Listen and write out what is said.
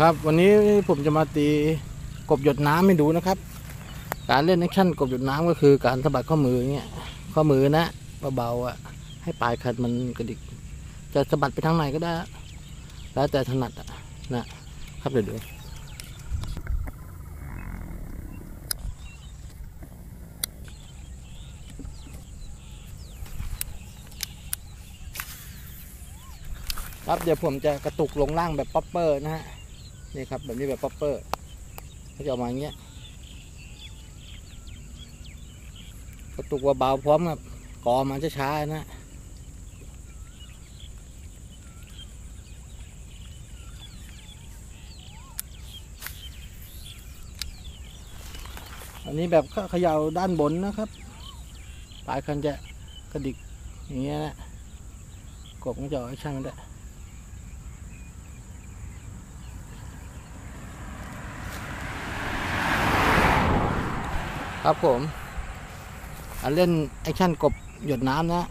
ครับวันนี้ผมจะมาตีกบหยดน้ำให้ดูนะครับ การเล่นแอคชั่นกบหยดน้ำก็คือการสะบัดข้อมืออย่างเงี้ยข้อมือนะเบาๆอะให้ปลายคันมันกระดิก จะสะบัดไปทางไหนก็ได้ แล้วแต่ถนัดอะนะครับเดี๋ยวดูครับเดี๋ยวผมจะกระตุกลงล่างแบบป๊อปเปอร์นะฮะ นี่ครับแบบนี้แบบป๊อปเปอร์ก็จะออกมาอย่างเงี้ยกระตุกเบาพร้อมกับกอมันช้าๆนะอันนี้แบบเขย่าด้านบนนะครับ ปลายคันจะกระดิกอย่างเงี้ยนะกบมันจะออกแอคชั่นมันได้ ครับผมเล่นแอคชั่นกบหยดน้ำนะ